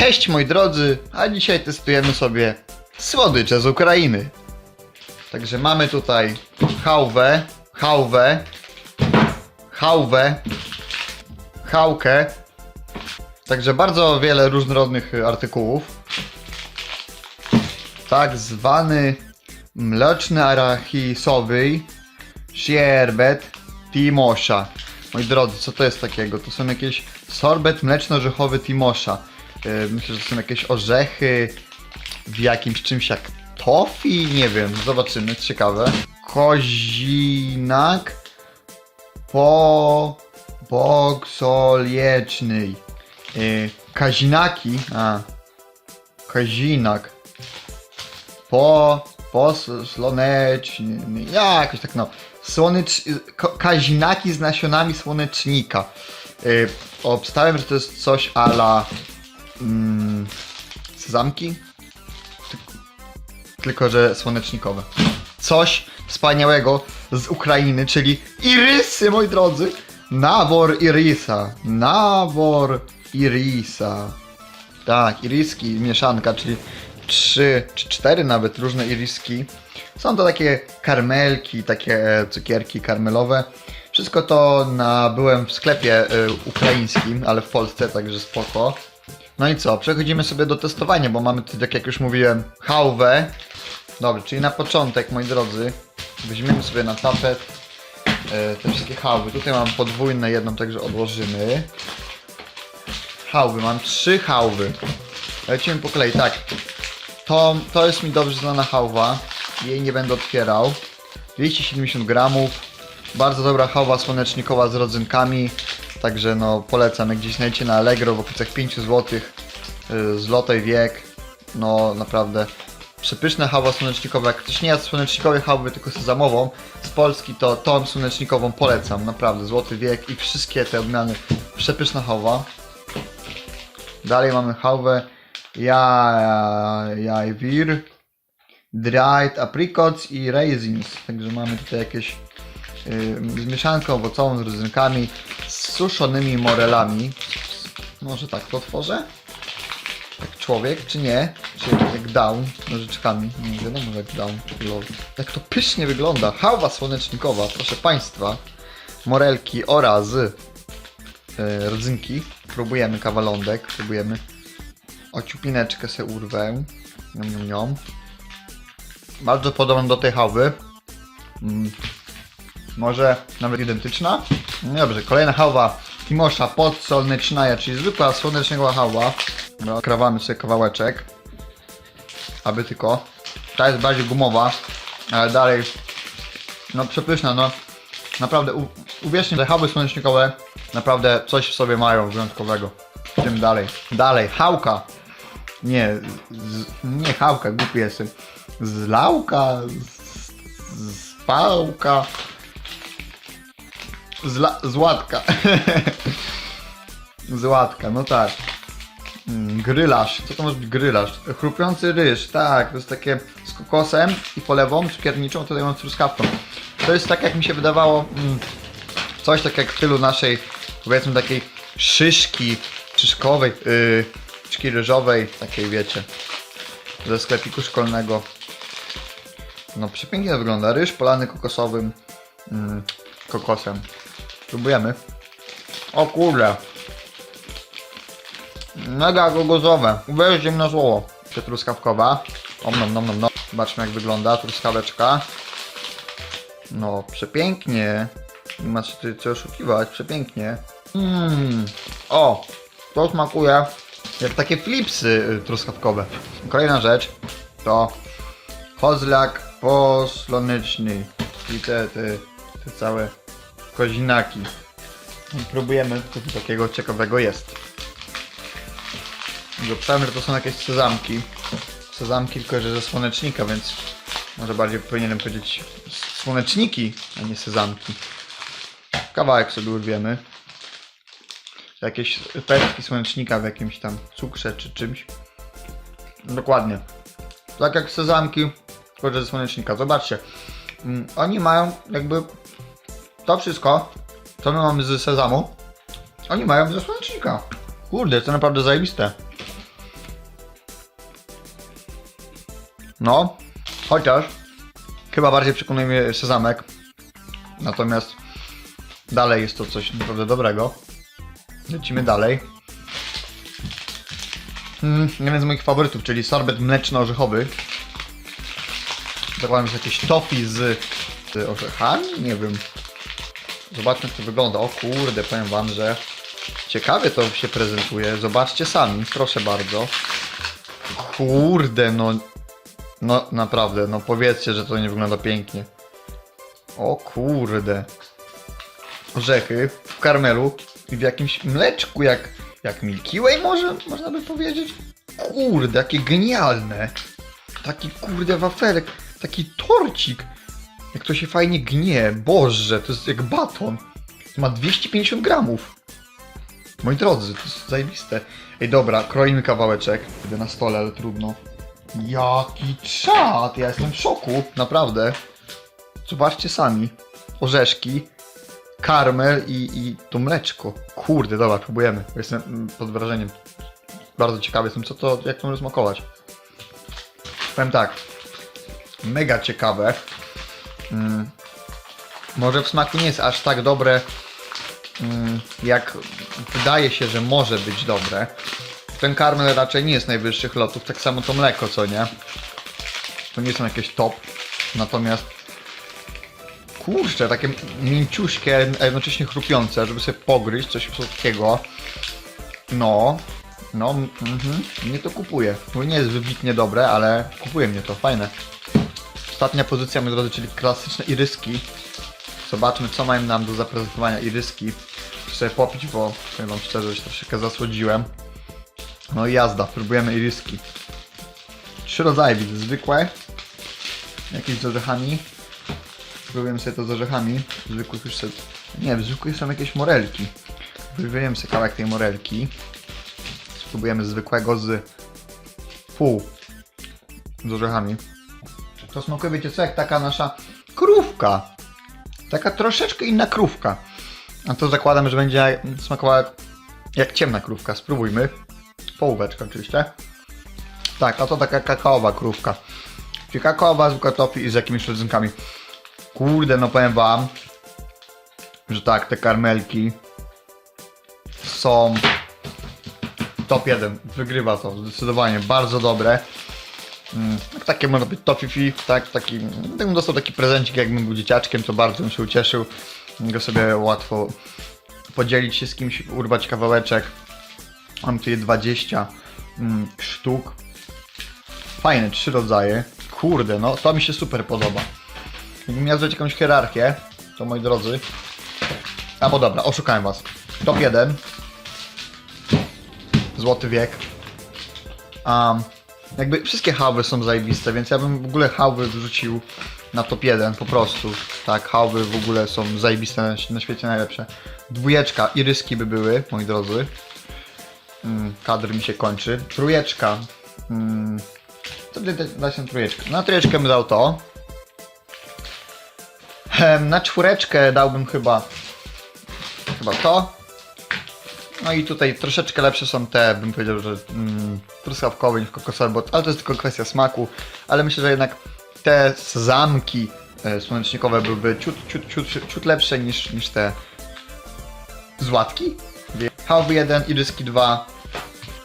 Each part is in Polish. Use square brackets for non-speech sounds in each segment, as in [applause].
Cześć moi drodzy, a dzisiaj testujemy sobie słodycze z Ukrainy. Także mamy tutaj chałwę, chałwę, chałwę, chałkę. Także bardzo wiele różnorodnych artykułów. Tak zwany mleczny arachisowy sierbet Timosza. Moi drodzy, co to jest takiego? To są jakieś sorbet mleczno-orzechowy Timosza. Yy, Myślę, że są jakieś orzechy w jakimś czymś jak tofi, nie wiem, zobaczymy, ciekawe. Kozinak po boksoliecznej. Yy, kazinaki, a, kazinak po, po słoneczny, jakoś tak no, słonecz, kazinaki z nasionami słonecznika. Yy, obstałem, że to jest coś ala mm, sezamki, tylko że słonecznikowe. Coś wspaniałego z Ukrainy, czyli irysy, moi drodzy. Nawor irisa, nawor irisa. Tak, iriski, mieszanka, czyli trzy czy cztery nawet różne iriski. Są to takie karmelki, takie cukierki karmelowe. Wszystko to nabyłem w sklepie y, ukraińskim, ale w Polsce, także spoko. No i co, przechodzimy sobie do testowania, bo mamy tutaj, tak jak już mówiłem, chałwę. Dobrze, czyli na początek, moi drodzy, weźmiemy sobie na tapet e, te wszystkie chałwy. Tutaj mam podwójne jedną, także odłożymy. Chałwy, mam trzy chałwy. Lecimy po kolei, tak. To, to jest mi dobrze znana chałwa. Jej nie będę otwierał. 270 gramów. Bardzo dobra chałwa słonecznikowa z rodzynkami. Także no polecam, jak gdzieś znajdziecie na Allegro w okolicach 5 zł. Yy, złoty wiek. No naprawdę przepyszna chałwa słonecznikowa. Jak ktoś nie jadł słonecznikowej chałwy, tylko sezamową z Polski, to tą słonecznikową polecam. Naprawdę, złoty wiek i wszystkie te odmiany. Przepyszna chałwa. Dalej mamy chałwę ja, jajwir, dried apricots i raisins. Także mamy tutaj jakieś yy, mieszankę owocową z rodzynkami, z suszonymi morelami. Może tak to tworzę? Jak człowiek, czy nie? Czy jak down nożyczkami? Nie wiadomo jak down. Lol. Jak to pysznie wygląda. Chałwa słonecznikowa, proszę Państwa. Morelki oraz yy, rodzynki. Próbujemy kawalądek, próbujemy. Ociupineczkę se urwę. Niom, niom. Bardzo podobna do tej chałwy. Mm. Może nawet identyczna? No dobrze, kolejna chałwa Timosza podsłonecznaja, czyli zwykła słonecznego chałwa. Dobra, Krawamy sobie kawałeczek. Aby tylko. Ta jest bardziej gumowa, ale dalej. No przepyszna, no. Naprawdę, u, uwierzcie, chałwy słonecznikowe naprawdę coś w sobie mają wyjątkowego. Idziemy dalej. Dalej, chałka. Nie, z, nie chałka, głupi jestem. Zlałka, z, z pałka. Zla, złatka. [laughs] złatka, no tak. Mm, Grylarz, co to może być grylarz? Chrupiący ryż, tak, to jest takie z kokosem i polewą cukierniczą, tutaj mam z truskawką. To jest tak jak mi się wydawało, mm, coś tak jak w stylu naszej, powiedzmy takiej szyszki, szyszkowej, yy, ryżowej, takiej wiecie, ze sklepiku szkolnego. No przepięknie to wygląda, ryż polany kokosowym mm, kokosem. Próbujemy. O kurde. Mega gogozowe. Uwierzcie mi na słowo. Jeszcze truskawkowa. Om nom nom nom. Zobaczmy jak wygląda truskaweczka. No, przepięknie. Nie ma się co oszukiwać. Przepięknie. Mmm. O, to smakuje jak takie flipsy y, truskawkowe. Kolejna rzecz to kozlak posłoneczny. I te, te, te całe kozinaki. Próbujemy, co tu takiego ciekawego jest. Zapytałem, że to są jakieś sezamki. Sezamki tylko, że ze słonecznika, więc może bardziej powinienem powiedzieć słoneczniki, a nie sezamki. Kawałek sobie urwiemy. Jakieś pestki słonecznika w jakimś tam cukrze czy czymś. Dokładnie. Tak jak sezamki, tylko że ze słonecznika. Zobaczcie. Mm, Oni mają jakby to wszystko, co my mamy z sezamu, oni mają ze słonecznika. Kurde, to naprawdę zajebiste. No, chociaż chyba bardziej przekonuje mnie sezamek. Natomiast dalej jest to coś naprawdę dobrego. Lecimy dalej. Mm, jeden z moich faworytów, czyli sorbet mleczno-orzechowy. Zakładam, że jakieś tofi z, z orzechami? Nie wiem. Zobaczmy jak to wygląda. O kurde, powiem wam, że ciekawie to się prezentuje. Zobaczcie sami, proszę bardzo. Kurde, no. No naprawdę, no powiedzcie, że to nie wygląda pięknie. O kurde. Orzechy w karmelu i w jakimś mleczku, jak, jak Milky Way może, można by powiedzieć. Kurde, jakie genialne. Taki kurde wafelek, taki torcik. Jak to się fajnie gnie, boże, to jest jak baton. To ma 250 gramów. Moi drodzy, to jest zajebiste. Ej, dobra, kroimy kawałeczek. Idę na stole, ale trudno. Jaki czad! Ja jestem w szoku, naprawdę. Zobaczcie sami. Orzeszki, karmel i, i to mleczko. Kurde, dobra, próbujemy. Jestem mm, pod wrażeniem. Bardzo ciekawy jestem, co to, jak to może smakować. Powiem tak. Mega ciekawe. Może w smaku nie jest aż tak dobre, mm, jak wydaje się, że może być dobre. Ten karmel raczej nie jest najwyższych lotów, tak samo to mleko, co nie? To nie są jakieś top. Natomiast kurczę, takie mięciuśkie, a jednocześnie chrupiące, żeby sobie pogryźć coś słodkiego. No, no, mhm, mnie to kupuje. Bo nie jest wybitnie dobre, ale kupuje mnie to, fajne. Ostatnia pozycja, moi drodzy, czyli klasyczne iryski. Zobaczmy, co mają nam do zaprezentowania iryski. Sobie popić, bo powiem wam szczerze, że troszeczkę zasłodziłem. No i jazda, próbujemy iryski. Trzy rodzaje widzę, zwykłe, jakieś z orzechami. Spróbujemy sobie to z orzechami. Zwykłych już sobie... Nie, w zwykłych są jakieś morelki. Wyrwiemy sobie kawałek tej morelki. Spróbujemy zwykłego z pół z orzechami. To smakuje, wiecie co, jak taka nasza krówka. Taka troszeczkę inna krówka. A to zakładam, że będzie smakowała jak, ciemna krówka. Spróbujmy. Połóweczka oczywiście. Tak, a to taka kakaowa krówka. Czyli kakaowa zwykła tofi i z jakimiś rodzynkami. Kurde, no powiem wam, że tak, te karmelki są top 1. Wygrywa to zdecydowanie. Bardzo dobre. Mm, takie może być tofifi, tak, taki, gdybym dostał taki prezencik, jakbym był dzieciaczkiem, to bardzo bym się ucieszył. Go sobie łatwo podzielić się z kimś, urwać kawałeczek. Mam tutaj 20 mm, sztuk. Fajne, trzy rodzaje. Kurde, no to mi się super podoba. Jakbym miał zrobić jakąś hierarchię, to moi drodzy. A bo dobra, oszukałem was. Top 1. Złoty wiek. Um, jakby wszystkie hałwy są zajebiste, więc ja bym w ogóle hałwy wrzucił na top 1 po prostu. Tak, hałwy w ogóle są zajebiste na, na świecie najlepsze. Dwójeczka, iryski by były, moi drodzy. Mm, kadr mi się kończy. Trójeczka. Mm, co by dać właśnie trójeczkę? Na trójeczkę bym dał to. Na czwóreczkę dałbym chyba chyba to. No i tutaj troszeczkę lepsze są te, bym powiedział, że mm, truskawkowe niż kokosowe, bo, ale to jest tylko kwestia smaku. Ale myślę, że jednak te zamki e, słonecznikowe byłyby ciut, ciut, ciut, ciut lepsze niż, niż te złatki. Hałwy 1, iryski 2,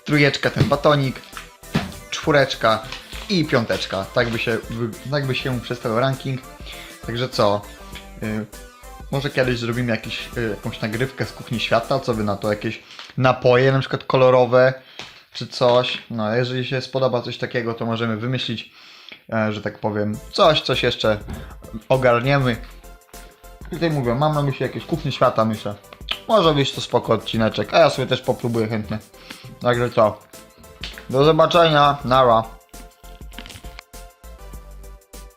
trójeczka ten batonik, czwóreczka i piąteczka. Tak by się, tak by się przedstawiał ranking. Także co? Y, może kiedyś zrobimy jakiś, y, jakąś nagrywkę z kuchni świata, co wy na to? Jakieś napoje na przykład kolorowe czy coś. No, jeżeli się spodoba coś takiego, to możemy wymyślić, e, że tak powiem, coś, coś jeszcze ogarniemy. Tutaj mówię, mam na myśli jakieś kuchnie świata, myślę. Może być to spoko odcineczek, a ja sobie też popróbuję chętnie. Także co? Do zobaczenia, nara.